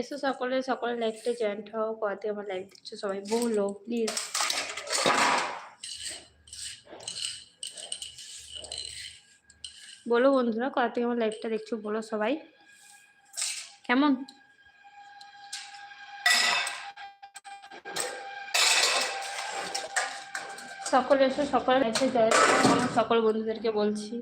এসো সকলে সকলে লাইফটা জয়েন্ট হও কত আমার লাইভ দিচ্ছ সবাই। বলো প্লিজ বলো বন্ধুরা কত আমার লাইফটা দেখছ, বলো সবাই। কেমন? সকলে এসো, সকলে জয়েন সকল বন্ধুদেরকে বলছি।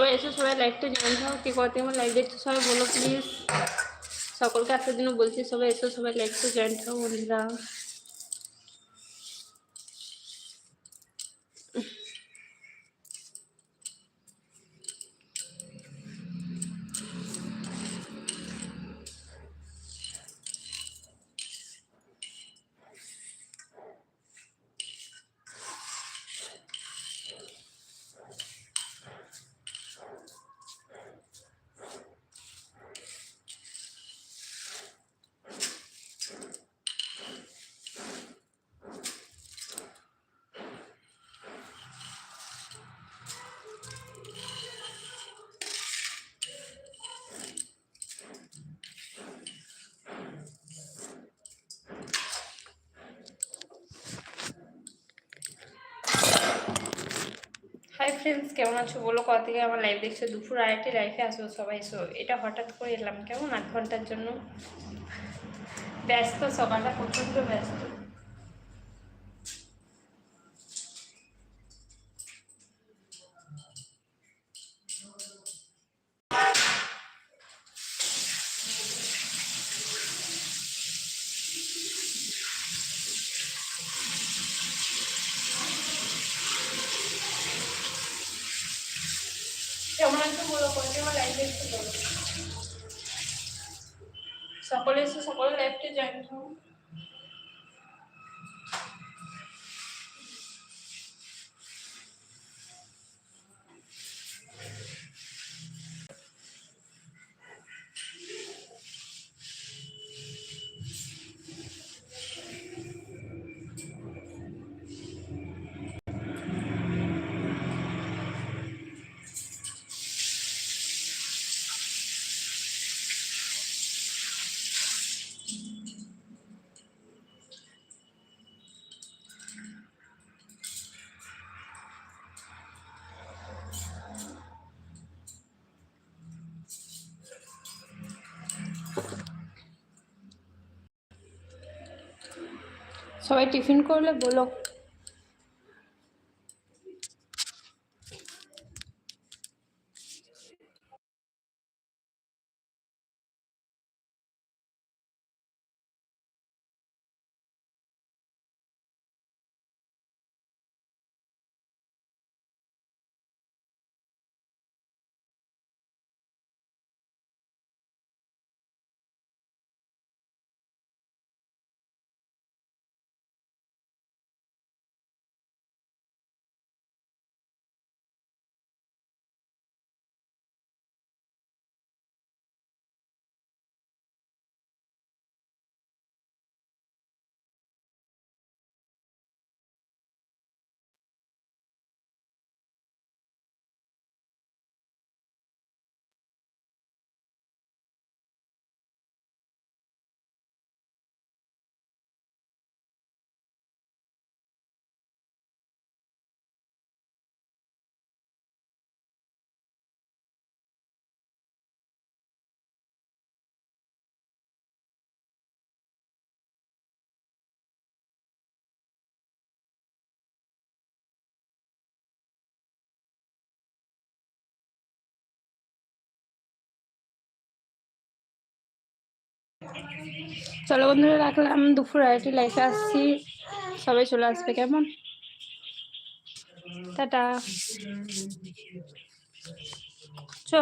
সবাই এসে সবাই লাইভটা জয়েন হও কে কত আমার লাইভ দেখছ সবাই বলো প্লিজ সকলকে আসার জন্য বলছি, সবাই এসো, সবাই লাইভটা জয়েন হও বন্ধুরা। হাই ফ্রেন্ডস কেমন আছো? বলো কত থেকে আমার লাইভ দেখছ? দুপুর আড়াইটে লাইফে আসব সবাই এসো এটা হঠাৎ করে এলাম কেমন? আধ ঘণ্টার জন্য। ব্যস্ত, সকালটা প্রচণ্ড ব্যস্ত। কেমন আছো? বলো আমার লাইভ দেখছ বলো। সকলে সকলে লাইভটা জয়েন সবাই টিফিন করলে বলো। চলো বন্ধুরা রাখলাম। দুপুর আড়াইটি লাইফে আসছি। সবাই চলে আসবে কেমন? টাটা। চ।